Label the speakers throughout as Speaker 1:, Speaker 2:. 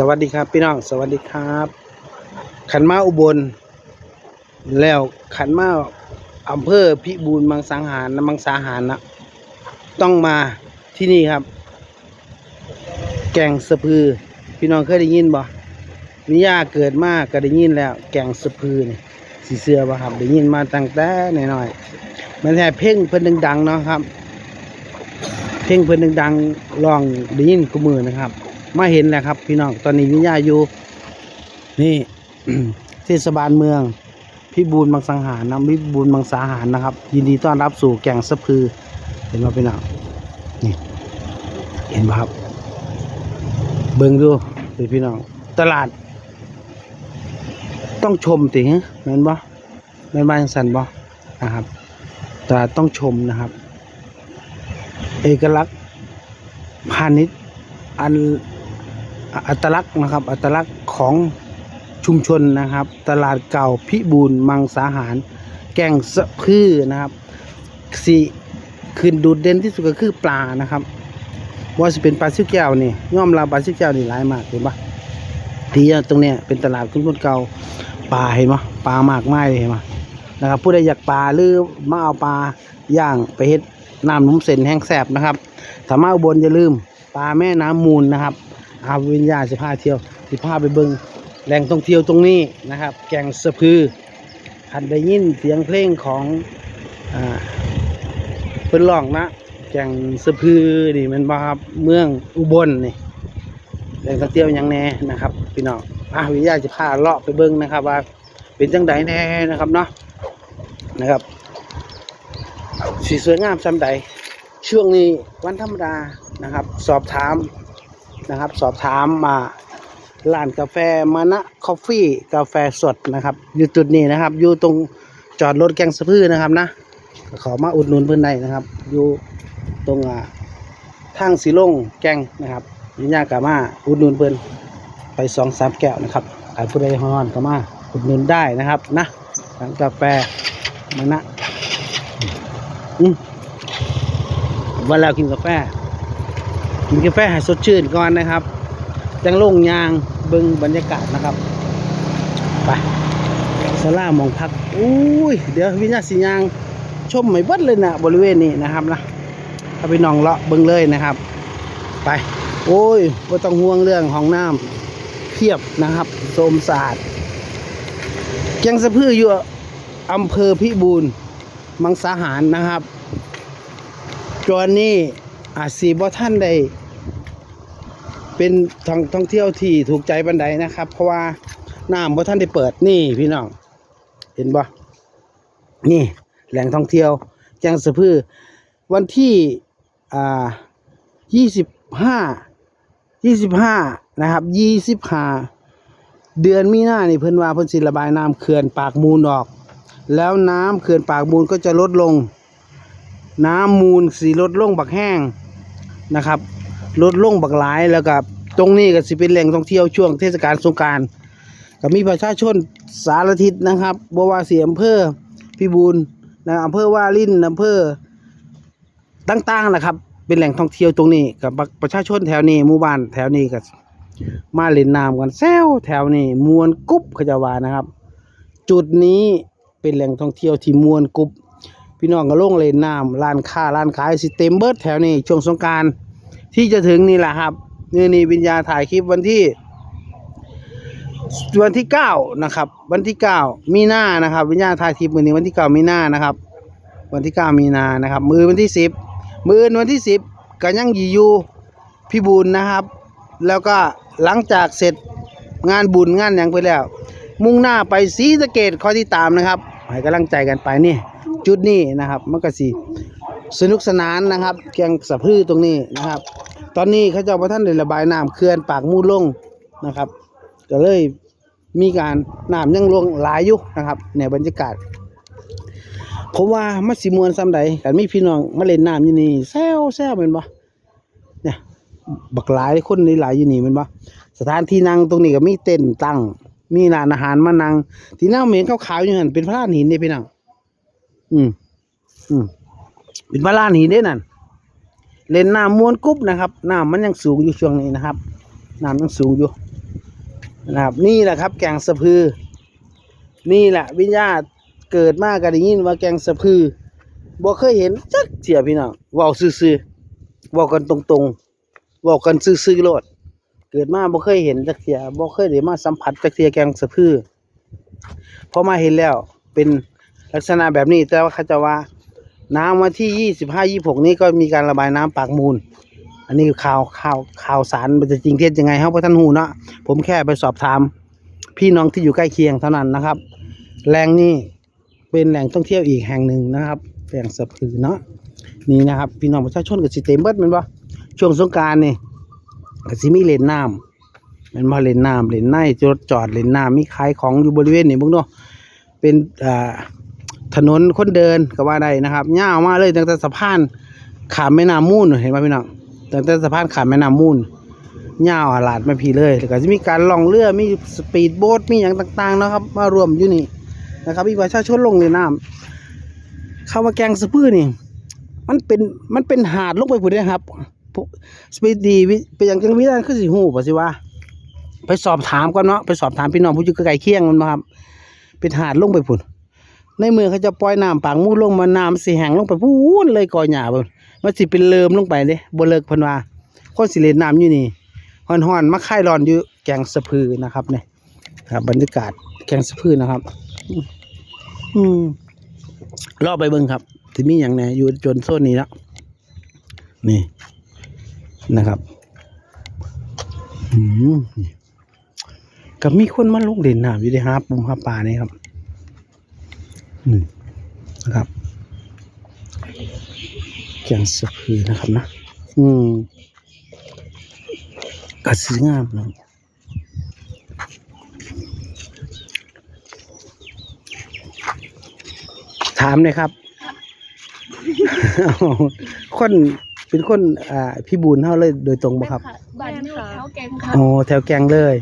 Speaker 1: สวัสดีครับ พี่น้องสวัสดีครับ ขันมาอุบล แล้วขันมาอำเภอพิบูลมังสังหารนะมังสาหารนะต้องมาที่นี่ครับ แก่งสะพือ พี่น้องเคยได้ยินบ่มิยาเกิดมาก็ได้ยินแล้ว แก่งสะพือนี่สีเสือบ่ครับได้ยินมาตั้งแต่น้อยๆมันแค่เพ่งเพิ่นดังๆเนาะครับ เพ่งเพิ่นดังๆลองได้ยินกูมือนะครับ มาเห็นแล้วครับ พี่น้องตอนนี้วิญญาอยู่ นี่ เทศบาลเมืองพิบูลมังสังหารนะพิบูลมังสาหารนะครับ ยินดีต้อนรับสู่แก่งสะพือ เห็นไหมพี่น้องนี่ เห็นไหมครับ เบิ่งดูเลยพี่น้องตลาด ต้องชมติงแม่นบ่แม่นบ้านสันบ่นะครับตลาดต้องชมนะครับ เอกลักษณ์พาณิชย์อัน อัตลักษณ์นะครับ อัตลักษณ์ของชุมชนนะครับ ตลาดเก่าพิบูลมังสาหาร แก่งสะพือนะครับสี่คืนดูดเด่นที่สุดก็คือปลานะครับ ว่าจะเป็นปลาซิวแก้วนี่ย่อมรับปลาซิวแก้วนี่หลายมากเห็นปะที่ตรงเนี้ยเป็นตลาดคุ้นเก่าปลาเห็นปะปลามากมายเลยเห็นปะนะครับผู้ใดอยากปลาหรือมาเอาปลาย่างไปเฮ็ดน้ำนุ่มเส้นแห้งแสบนะครับถ้ามาอุบลอย่าลืมปลาแม่น้ำมูลนะครับาวิญญาสิพาเที่ยวสิพาไปเบิงแหล่งท่องเที่ยวตรงนี้นะครับ แก่งสะพือหันได้ยินเสียงเพลงของอ่าเพิ่นร้องนะแก่งสะพือนี่มันบ่ครับเมืองอุบลนี่แหล่งท่องเที่ยวยังแน่นะครับพี่น้องอะวิญญาจะพาเลาะไปเบิงนะครับ ว่าเป็นจังใดแน่นะครับเนาะนะครับสีสวยงามซำใดช่วงนี้วันธรรมดานะครับ สอบถาม นะครับ สอบถามมาร้านกาแฟมานะคอฟฟี่กาแฟสดนะครับ อยู่จุดนี้นะครับ อยู่ตรงจอดรถแกงสะพือนะครับนะขอมาอุดหนุนเพื่อนได้นะครับ อยู่ตรงอ่าทางสีลงแกงนะครับยินยากามาอุดหนุนเพื่อนไปสองสามแก้วนะครับใครผู้ใดฮอนก็มาอุดหนุนได้นะครับนะร้านกาแฟมานะอืมวันเรากินกาแฟ กินกาแฟให้สดชื่นก่อนนะครับ จังลงยางเบิงบรรยากาศนะครับ ไปสลามองพักอุ้ย เดี๋ยววิญญาณสียาง ชมไม่เบิดเลยนะบริเวณนี้นะครับนะถ้าไปนองเลาะเบิงเลยนะครับ ไป โอ้ยไม่ต้องห่วงเรื่องของน้ำเพียบนะครับโสมสะอาดแกงสะพืออยู่อำเภอพิบูลมังสาหารนะครับจวนนี้ อาจสีบ่ท่านได้เป็นท่องท่องเที่ยวที่ถูกใจบันไดนะครับ เพราะว่าน้ำบ่ท่านได้เปิดนี่พี่น้องเห็นบ่นี่แหล่งท่องเที่ยวจังสะพือวันที่อ่ายี่สิบห้ายี่สิบห้านะครับยี่สิบห้าเดือนมีนานี่เพิ่นว่าเพิ่นสิระบายน้ำเขื่อนปากมูลออก แล้วน้ำเขื่อนปากมูลก็จะลดลง น้ำมูลสีลดลงบักแห้งนะครับลดลงบักหลายแล้วก็ตรงนี้ก็สิเป็นแหล่งท่องเที่ยวช่วงเทศกาลสงการก็มีประชาชนสารทิศนะครับบว่าเสียอำเภอพิบูลนะอำเภอว่าลินอำเภอต่างๆนะครับ เป็นแหล่งท่องเที่ยวตรงนี้กับประชาชนแถวนี้หมู่บ้านแถวนี้ก็มาเล่นน้ำกันแซวแถวนี้มวนกุ๊บขจะว่านะครับ จุดนี้เป็นแหล่งท่องเที่ยวที่มวนกุ๊บ พี่น้องก็ลงเล่นน้ำร้านค้าร้านขายสิเต็มเบิร์ดแถวนี้ช่วงสงการที่จะถึงนี่แหละครับนี่นี่วิญญาถ่ายคลิปวันที่ วันที่เก้านะครับ วันที่เก้ามีนานะครับ วิญญาถ่ายคลิปมือนี้วันที่เก้ามีนานะครับ วันที่เก้ามีนานะครับ มือวันที่สิบมือวันที่สิบก็ยังยู่อยู่พี่บุญนะครับ แล้วก็หลังจากเสร็จงานบุญงานหยังไปแล้ว มุ่งหน้าไปศรีสะเกดคอยที่ตามนะครับให้กำลังใจกันไปนี่ จุดนี้นะครับมันก็สิสนุกสนานนะครับแกงสะพือตรงนี้นะครับ ตอนนี้เขาเจ้าพระท่านได้ระบายน้ำเขื่อนปากมูลงนะครับก็เลยมีการน้ำยังลงหลายอยู่นะครับในบรรยากาศผมว่ามัสิมวนซ้ำใดกันมีพี่น้องมาเล่นน้ำอยู่นี่แซวแซวเป็นบ่เนี่ยบักหลายคนหลายอยู่นี่เป็นบ่สถานที่นั่งตรงนี้ก็มีเต็นท์ตั้งมีร้านอาหารมานั่งที่นั่งเหม็นขาวๆอยู่หันเป็นพระานหินนี่พี่น้อง อืมอืมเป็นพระลานหินเด้นั่นเล่นน้ำมวนกุ๊บนะครับน้ำมันยังสูงอยู่ช่วงนี้นะครับน้ำยังสูงอยู่นะครับ นี่แหละครับ แกงสะพือ นี่แหละ วิญญาเกิดมากก็ได้ยินว่าแกงสะพือบ่เคยเห็นจักเทียพี่น้องว้าซื่อๆว้ากันตรงๆว้ากันซื่อๆโลด เกิดมาบ่เคยเห็นจักเทียบ่เคยได้มาสัมผัสจักเทียแกงสะพือพอมาเห็นแล้วเป็น ลักษณะแบบนี้แต่ว่าเขาจะว่า น้ำวันที่ยี่สิบห้ายี่หกนี้ก็มีการระบายน้ำปากมูล อันนี้ข่าวข่าวข่าวสารมันจะจริงเท็จยังไงครับพ่อท่านหูเนาะผมแค่ไปสอบถาม พี่น้องที่อยู่ใกล้เคียงเท่านั้นนะครับแหล่งนี้เป็นแหล่งท่องเที่ยวอีกแห่งหนึ่งนะครับแหล่งสะพือเนาะนี่นะครับพี่น้องประชาชนกับสิเต็มเบิดแมันบ่ช่วงสงการนี่ก็สิมีเลนน้ำแมันมาเลนน้ำเลนในจอดจอดเลนน้ำมีขายของอยู่บริเวณนี้บิ่งเนาะเป็นอ่า ถนนคนเดินก็ว่าได้นะครับยาวมากเลยตั้งแต่สะพานขามแม่น้ำมูลเห็นไหมพี่น้องตั้งแต่สะพานขามแม่น้ำมูลยาวอาลาดมาพีเลยแล้วก็จะมีการล่องเรือมีสปีดโบ๊ทมีอย่างต่างๆนะครับ มารวมอยู่นี่นะครับมีประชาชนลงในน้ำคำว่าแกงสะพื้อนี่ มันเป็นมันเป็นหาดลงไปพุ่นเด้ครับสปีดดีเป็นอย่างจังวิธีคือสิหูป่ะสิว่าไปสอบถามก่อนเนาะไปสอบถามพี่น้องผู้อยู่ใกล้เคียงมันมาครับเป็นหาดลงไปพุ่น ในเมืองเขาจะปล่อยน้ำปางมูลงมาน้ำสิแห้งลงไปพูนเลยก่อหญ้าเบิ่งมันสิเป็นเลิมลงไปเด้บ่เลิกเพิ่นว่าคนสิเล่นน้ำอยู่นี่ฮ้อนๆมาคลายร้อนอยู่แกงสะพือนะครับเนี่ยครับบรรยากาศแกงสะพือนะครับ อืมรอไปเบิ่งครับที่มีอย่างแหน่อยู่จนโซนนี้แล้วนี่นะครับอืมนี่ก็มีคนมาลงเล่นน้ำอยู่เด้หาปุ่มหาปลานี่ครับ อืมนะครับแกงสะพือนะครับนะ อืมกระสีงามนะถามเลยครับ คนเป็นคนอ่าพี่บูนเท่าเลยโดยตรงบ่ครับ
Speaker 2: บ้านอยู่แถวแกงค่ะ
Speaker 1: โอ้แถวแกงเลย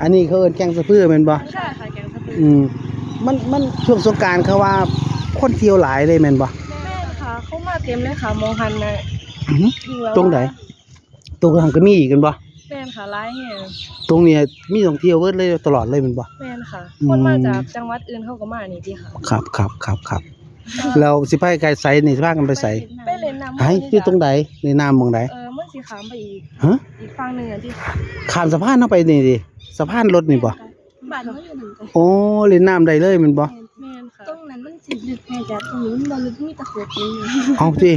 Speaker 1: อันนี้เขาเอิ้นแกงสะพือแม่นบ่
Speaker 2: ใช่ค่ะแกงสะพือ
Speaker 1: อืม มันมันช่วงสงกรารเขาว่าคนเที่ยวหลายเลยแม่นบ่
Speaker 2: แม่นค่ะ เขามาเต็มเลยค่ะมองหันนะ
Speaker 1: อื้อหือ
Speaker 2: อยู่แล้ว
Speaker 1: ตรงไหนตรงทางก็มีอีกกันบ่
Speaker 2: แม่นค่ะร้ายแห่ง
Speaker 1: ตรงเนี้ยมีท่องเที่ยวเวิร์ดเลยตลอดเลยแมันบ่
Speaker 2: แม่นค่ะ
Speaker 1: อืม
Speaker 2: คนมาจากจังหวัดอื่นเขาก็มานี่ดีค่ะ
Speaker 1: ครับครับครับครับเราสิพาไกลไสนี่สิพากันไปไส
Speaker 2: ไปเล่นน้ำ
Speaker 1: ไอ้อยู่ตรงใดในน้ำหมองใด
Speaker 2: เออมันสิขามไปอีก
Speaker 1: ฮะ
Speaker 2: อีกฝั่งหนึงอะที่
Speaker 1: ข้ามสะพานเข้าไปนี่ดิสะพานรถนี่บ่
Speaker 2: บ้านมันอยู่หนึ่งกัน
Speaker 1: โอ้เล่นน้ำได้เลยแมันบ่
Speaker 2: แม่นค่ะตรงนั้นมันสิลึกแม่จากตรงนี้มันบ่ลึกมีแตะโขดนี่
Speaker 1: เอาสิ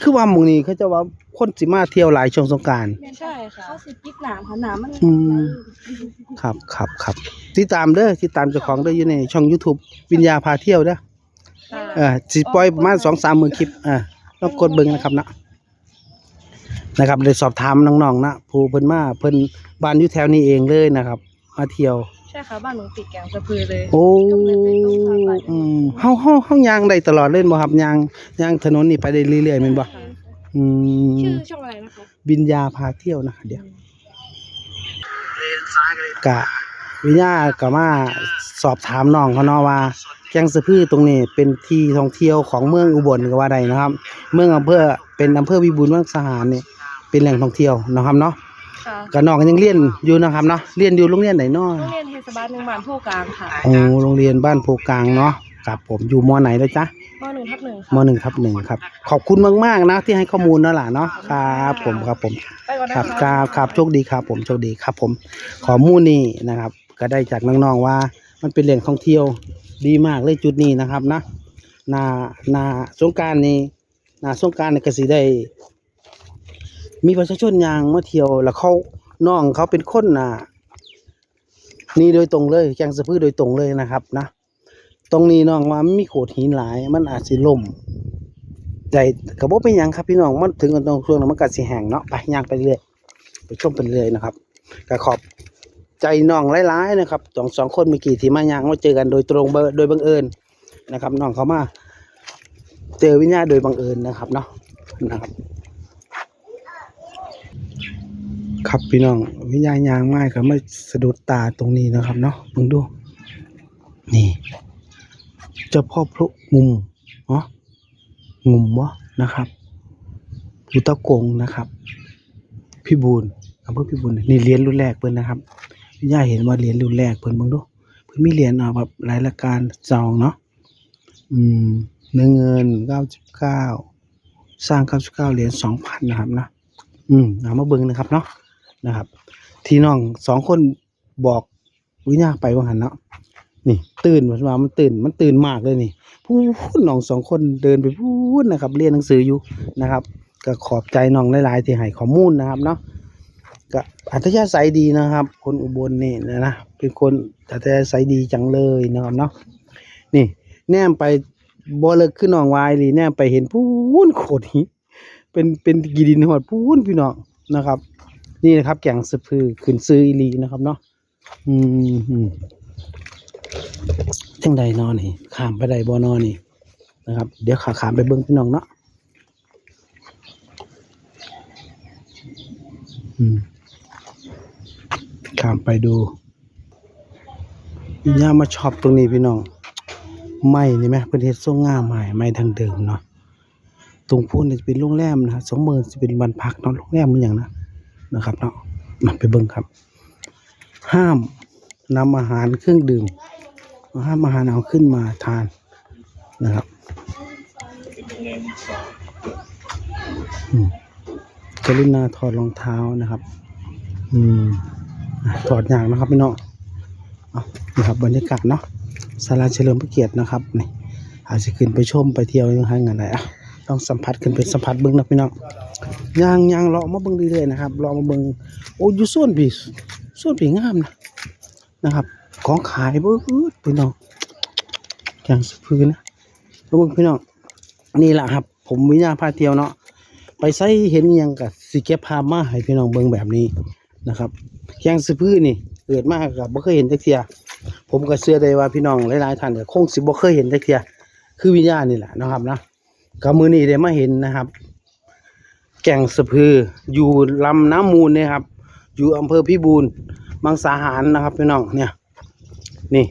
Speaker 1: คือว่าหมองนี้เขาจะว่าคนสิมาเที่ยวหลายช่วงสงกราร
Speaker 2: ใช่ค่ะเขาสิปิดน้ำค่ะน้ำมัน
Speaker 1: อืมครับครับครับติดตามเด้อติดตามเจ้าของเด้ออยู่ในช่อง YouTube วิญญาพาเที่ยวเด้อ
Speaker 2: ค่ะ
Speaker 1: เออสิปล่อยประมาณสองสามหมื่นคลิปอ่าต้องกดเบิ่งนะครับนะนะครับเลยสอบถามน้องๆนะผู้เพิ่นมาเพิ่นบ้านอยู่แถวนี้เองเลยนะครับ มาเที่ยว
Speaker 2: ใช่ค่ะบ้านหนูติดแกงสะพือเลย
Speaker 1: โอ้อืมเฮาเฮาเฮาย่างได้ตลอดเล่นบ่ครับย่างย่างถนนนี่ไปได้เรื่อยๆแม่นบ่อื
Speaker 2: ชื่อ
Speaker 1: ม
Speaker 2: ช่องอะไรนะคะ
Speaker 1: วิญญาพาเที่ยวนะคะเดี๋ยว กะวิญญาก็มาสอบถามน้องเขาเนาะว่า แกงสะพือตรงนี้เป็นที่ท่องเที่ยวของเมืองอุบลก็ว่าได้นะครับ เมืองอำเภอเป็นอำเภอวิบูลย์มังสาหารนี่เป็นแหล่งท่องเที่ยวเนาะครับเนาะ
Speaker 2: ค่ะ
Speaker 1: ก็น้องก็ยังเรียนอยู่นะครับเนาะเรียนอยู่โรงเรียนไหนเนาะ
Speaker 2: โรงเรียนเทศบาลหนึ่งบ้านผู้กลางค่ะ
Speaker 1: โอ้โรงเรียนบ้านโพกลางเนาะครับผมอยู่มไหนแล้วจ๊ะ
Speaker 2: มหนึ่งทับหนึ่ง
Speaker 1: ม
Speaker 2: ค่ะ
Speaker 1: หนึ่งทับหนึ่งครับ ขอบคุณมากๆนะที่ให้ข้อมูลนั่นแหละเนาะครับผมครับผม
Speaker 2: ไปก่อนนะ
Speaker 1: ครับ
Speaker 2: คะ
Speaker 1: ครับครับโชคดีครับ ผมโชคดีครับ ผมขอมูลนี่นะครับ ก็ได้จากน้องๆว่า มันเป็นแหล่งท่องเที่ยวดีมากเลยจุดนี้นะครับนะนานาสงกรารนี้นาสงกรารนี่ก็สิได้ มีประชาชนยางมาเที่ยว แล้วเขาน้องเขาเป็นคนน่ะ นี่โดยตรงเลยแกงสะพือโดยตรงเลยนะครับนะตรงนี้น้องว่ามันมีโขดหินหลาย มันอาจสิล่มแต่กระบอกเป็นยังครับพี่น้องมันถึงกันตรงช่วงนั้นมันก็สิแห้งเนาะไปย่างไปเรื่อยไปชมไปเรื่อยนะครับก็ขอบใจน้องหลายๆนะครับสองสองคนเมื่อกี้ที่มาย่างมาเจอกันโดยตรงโดยบังเอิญนะครับน้องเขามา เจอวิญญาณโดยบังเอิญนะครับเนาะนะครับ ครับพี่น้องวิญญาณยางไม้ก็ไม่สะดุดตาตรงนี้นะครับเนาะมึงดู นี่เจ้าพ่อพระงุมเนาะงุมวะนะครับอยู่ตะกงนะครับ พี่บูลอำเภอพี่บูลนี่เรียนรุ่นแรกเพิ่นนะครับพี่ย่าเห็นว่าเหรียญรุ่นแรกเพิ่นเบิ่งดูเพิ่นมีเหรียญอ่าแบบหลายรายการซองเนาะอืมเนื้อเงิน99สร้าง99เก้าเหรียญ2,000นนะครับนะอืมเอามาเบิ่งนะครับเนาะ นะครับ ที่น้องสองคนบอกวิญญาไปว่าหันเนาะนี่ ตื่นว่ามันตื่นมันตื่นมากเลยนี่พูดน้องสองคนเดินไปพูดนะครับ เรียนหนังสืออยู่นะครับ ก็ขอบใจน้องหลายๆที่ให้ข้อมูลนะครับเนาะก็อัธยาศัยดีนะครับ คนอุบลนี่นะนะเป็นคนอัธยาศัยดีจังเลยนะครับเนาะนี่ แนมไปบ่เลิกขึ้นน้องวายลีแนมไปเห็นพูนโขดหิเป็นเป็นกีดินหอดพูนพี่น้องนะครับ นี่นะครับ แก่งสะพือขึ้นซื้ออีลีนะครับเนาะอืมอืมจังใดนอนนี่ขามไปใดบ่นอนนี่นะครับ เดี๋ยวขาขามไปเบิ่งพี่น้องเนาะอืมข้ามไปดูย่ามาชอบตรงนี้พี่น้อง ไม้นี่ไหมเป็นเฮ็ดทรงงามใหม่ไม้ทางเดิมเนาะ ตรงพูนนี่จะเป็นโรงแรมนะสองหมื่นจะเป็นบ้านพักเนาะ โรงแรมมันอย่างนะ นะครับเนาะมาไปเบิ่งครับ ห้ามนำอาหารเครื่องดื่ม ห้ามอาหารเอาขึ้นมาทานนะครับกรุณาถอดรองเท้านะครับ อืมถอดอย่างนะครับพี่น้องเอานี่ครับบรรยากาศเนาะศาลาเฉลิมพระเกียรตินะครับนี่อาจจะขึ้นไปชมไปเที่ยวยังไงกันได้อะ ต้องสัมผัสขึ้นไปสัมผัสเบิ่งนะพี่น้องยางยางเลาะมาเบิ่งเรื่อยๆนะครับเลาะมาเบิ่งโอ้ยส่วนพี่ส่วนพี่งามนะนะครับ ของขายเบิ่ดพี่น้องอย่างสะพือนนะแล้วเบิ่งพี่น้องนี่แหละครับ ผมวิญญาณพาเที่ยวเนาะไปใส่เห็นยังกับสิเก็บภามาให้พี่น้องเบิ่งแบบนี้นะครับอย่างสะพือนี่เกิดมากับบ่เคยเห็นจักเที่ยผมก็เชื่อได้ว่าพี่น้องหลายๆท่านก็คงสิบ่เคยเห็นจักเที่ยคือวิญญาณนี่แหละนะครับนะ ก็มือนี้ได้มาเห็นนะครับ แก่งสะพืออยู่ลำน้ำมูลเนี่ยครับ อยู่อำเภอพิบูลมังสาหารนะครับพี่น้องเนี่ย นี่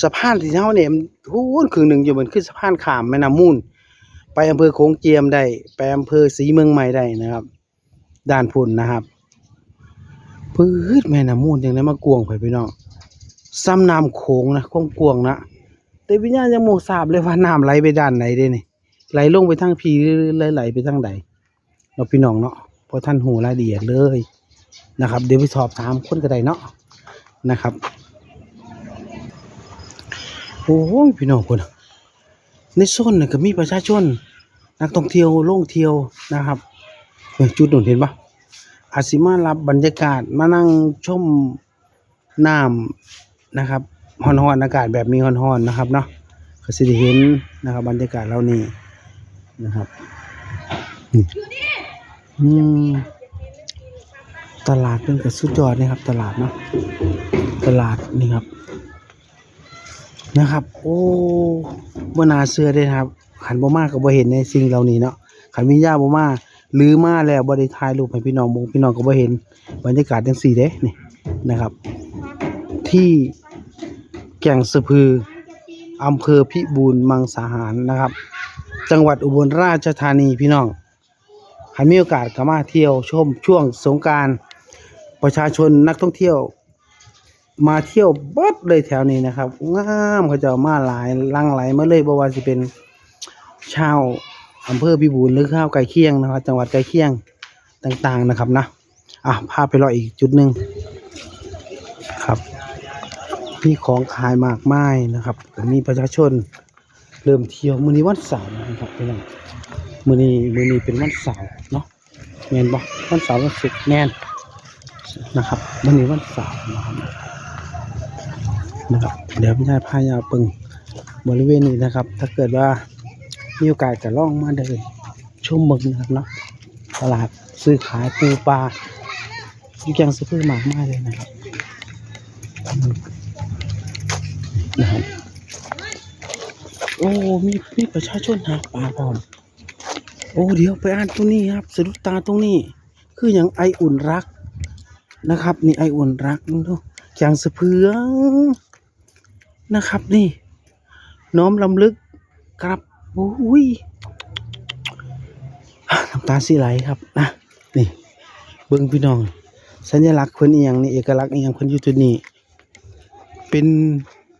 Speaker 1: สะพานที่เท่าเนี่ยมันพูนครึ่งหนึ่งอยู่บนขึ้นสะพานขามแม่น้ำมูล ไปอำเภอโขงเจียมได้ไปอำเภอศรีเมืองใหม่ได้นะครับด้านพุ่นนะครับพืดแม่น้ำมูลยังได้มากวงไปพี่น้องซ้ำน้ำโขงนะกวงกวงนะแต่วิญญาณยังโมทราบเลยว่าน้ำไหลไปด้านไหนเด้นี่ ไหลลงไปทางพีหรือไหลไหลไปทางใดเราพี่น้องเนาะเพราะท่านหูรายละเอียดเลยนะครับ เดี๋ยวไปสอบถามคนก็ไดเนาะนะครับโอ้ยพี่น้องคนในโซนน่ะก็มีประชาชน นักท่องเที่ยวล่งเที่ยวนะครับจุดหนู่นเห็นปะอาจสิมารับบรรยากาศมานั่งชมน้ำนะครับฮอนๆอากาศแบบมีฮอนๆนะครับเนาะก็สิเห็นนะครับบรรยากาศเหล่านี้ นะครับอืมตลาดเป็นกับสุดยอดนะครับ ตลาดเนาะตลาดนี่ครับ นะครับ โอ้บ่นาเสื้อเด้นะครับขันบ่มาก็บ่เห็นในสิ่งเหล่านี้เนาะขันวิญญาณบ่มาหรือมาแล้วบ่ได้ถ่ายรูปให้พี่น้องเบงพี่น้องก็บ่เห็นบรรยากาศจังซี่เด้นี่นะครับ ที่แก่งสะพืออำเภอพิบูลมังสาหารนะครับ จังหวัดอุบลราชธานีพี่น้องใครมีโอกาสก็มาเที่ยวชมช่วงสงการประชาชนนักท่องเที่ยว มาเที่ยวเบิดเลยแถวนี้นะครับงามเขาจะมาหลายลังไหลมาเลยบ่ว่าสิเป็นชาวอำเภอพิบูลหรือข้าวไก่เคียงนะครับจังหวัดไก่เคียงต่างๆนะครับนะอะพาไปรออีกจุดหนึ่งครับมีของขายมากมายนะครับมีประชาชน เริ่มเที่ยวมื้อนี้วันเสาร์นะครับพี่น้องมื้อนี้มื้อนี้เป็นวันเสาร์เนาะแมนบ่วันเสาร์วันศุกร์แมนนะครับมื้อนี้วันเสาร์นะครับนะครับเดี๋ยวพี่ชายพายาปึงบริเวณนี้นะครับ ถ้าเกิดว่ามีโอกาสจะล่องมาเดินชมเมืองนะครับเนาะตลาดซื้อขายปูปลาอยู่แกงซื้อมากมากเลยนะครับนะครับ โอ้ มีมีประชาชนหาปลาพร้อม โอ้ เดี๋ยวไปอ่านตรงนี้ครับสะดุดตาตรงนี้ คืออย่างไออุ่นรักนะครับ นี่ไออุ่นรักนี่ดูอย่างสะเพืองนะครับนี่ น้อมลำลึกครับโอ้ยน้ำตาสีไหลครับนะนี่ เบิ้งพี่น้อง สัญลักษณ์เพิ่นอียงนี่เอกลักษณ์อียงเพิ่นอยู่จุดนี้ เป็น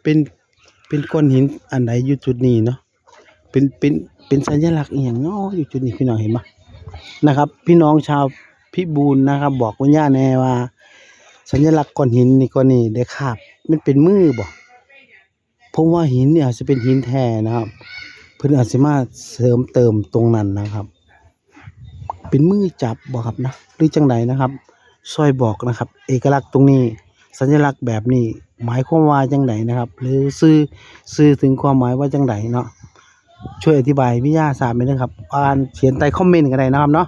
Speaker 1: เป็น เป็นก้อนหินอันใดอยู่จุดนี้เนาะเป็นเป็นเป็นสัญลักษณ์อีหยังเนาะอยู่จุดนี้พี่น้องเห็นบ่นะครับ พี่น้องชาวพิบูลนะครับ บอกคุณย่าแน่ว่า สัญลักษณ์ก้อนหินนี่ก้อนนี้ได้คาบมันเป็นมือบ่ผมว่าหินเนี่ยอาจจะเป็นหินแท้นะครับ เพิ่อนอาจสิมาเสริมเติมตรงนั้นนะครับ เป็นมือจับบ่ครับนะหรือจังใดนะครับช่วยบอกนะครับ เอกลักษณ์ตรงนี้ สัญลักษณ์แบบนี้ หมายความว่าจังใดนะครับ หรือสื่อสื่อถึงความหมายว่าจังใดเนาะช่วยอธิบายให้พี่ย่าทราบไหมนะครับอ่านเขียนใต้คอมเมนต์ก็ได้นะครับเนาะ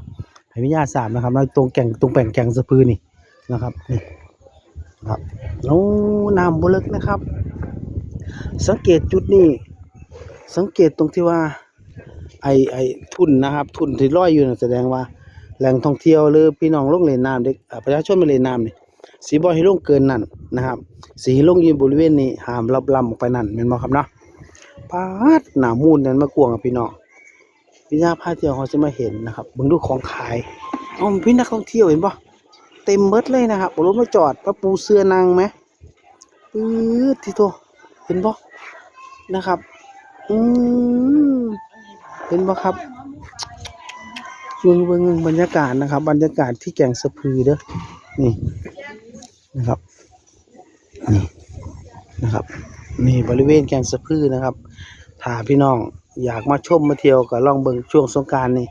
Speaker 1: ให้พี่ย่าทราบนะครับแล้วตรงแก่งตรงแป่งแก่งสะพือนี่นะครับนี่ครับโอ้น้ำบ่ลึกนะครับ สังเกตจุดนี้สังเกตตรงที่ว่าไอไอทุนนะครับ ทุนที่ลอยอยู่นะแสดงว่าแหล่งท่องเที่ยวหรือพี่น้องลงเล่นน้ำเด็กอ่าประชาชนมาเล่นน้ำนี่ สีบ่ให้ลงเกินนั่นนะครับ สีให้ลงยู่บริเวณนี้ห้ามลับลำออกไปนั่นแม่นบ่ครับเนาะปาดหนามูลนั้นมากวงกับพี่น้องพี่ญาพาเที่ยวเขาจะมาเห็นนะครับเบิ่งดูของขายเอ้าพี่นักท่องเที่ยวเห็นบ่เต็มเบิดเลยนะครับรถมาจอดมาปูเสื้อนางไหมปื๊ดที่โตเห็นบ่นะครับอืมเห็นบ่ครับเบิ่งเบิ่งบรรยากาศนะครับ บรรยากาศที่แก่งสะพือเด้อนี่ นะครับนี่นะครับนี่บริเวณแกงสะพือนะครับถ้าพี่น้องอยากมาชมมาเที่ยวก็ลองเบิ่งช่วงสงการนี่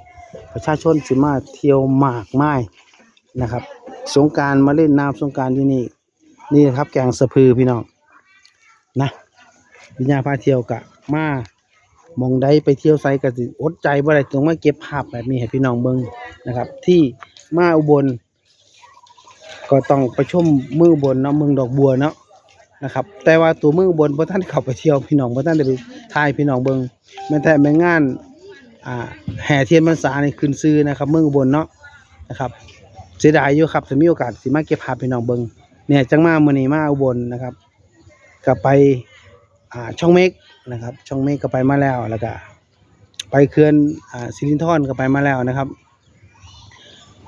Speaker 1: ประชาชนสิมาเที่ยวมากมายนะครับ สงการมาเล่นน้ำสงการที่นี่นี่นะครับ แกงสะพือพี่น้องนะวิญญาพาเที่ยวกะมามองได้ไปเที่ยวไซก็สิอดใจบ่ได้ต้องมาเก็บภาพแบบนี้ให้พี่น้องเบิ่งนะครับ ที่มาอุบล ก็ต้องไปชมมือบลเนาะเมืองดอกบัวเนาะนะครับ แต่ว่าตัวมืองอุบลบ่ทันเข้าไปเที่ยวพี่น้องบ่ทันได้ไปถ่ายพี่น้องเบิงแม้แต่แม่งานอ่าแห่เทียนพรรษาในี่ขึ้นชื่อนะครับ เมืองบลเนาะนะครับเสียดายอยู่ครับถ้ามีโอกาสสิมาเก็บภาพพี่น้องเบิงเนี่ยจังมามื้อนี้มาอุบลนะครับก็ไปอ่าช่องเมกนะครับ ช่องเมฆก็ไปมาแล้วแล้วก็ไปเขื่อนอ่าสิรินธรก็ไปมาแล้วนะครับ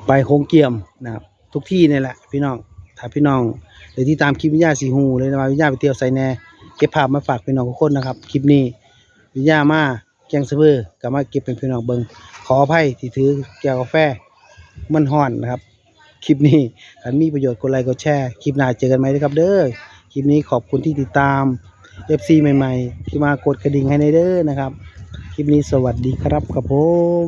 Speaker 1: ไปโคงเกียมนะครับ ทุกที่นี่แหละพี่น้องถ้าพี่น้องหรือที่ตามคลิปวิญญาสีหูเลยนะว่าวิญญาไปเที่ยวไซแน่เก็บภาพมาฝากพี่น้องทุกคนนะครับคลิปนี้วิญญามาแกงเซเวอร์ก็มาเก็บเป็นพี่น้องเบิงขออภัยที่ถือแก้วกาแฟมันห่อนนะครับคลิปนี้ถ้ามีประโยชน์กดไลค์กดแชร์คลิปหน้าเจอกันไหมนะครับ เด้อคลิปนี้ขอบคุณที่ติดตาม FC ใหม่ ๆ ที่มากดกระดิ่งให้ในเด้อนะครับ คลิปนี้สวัสดีครับครับผม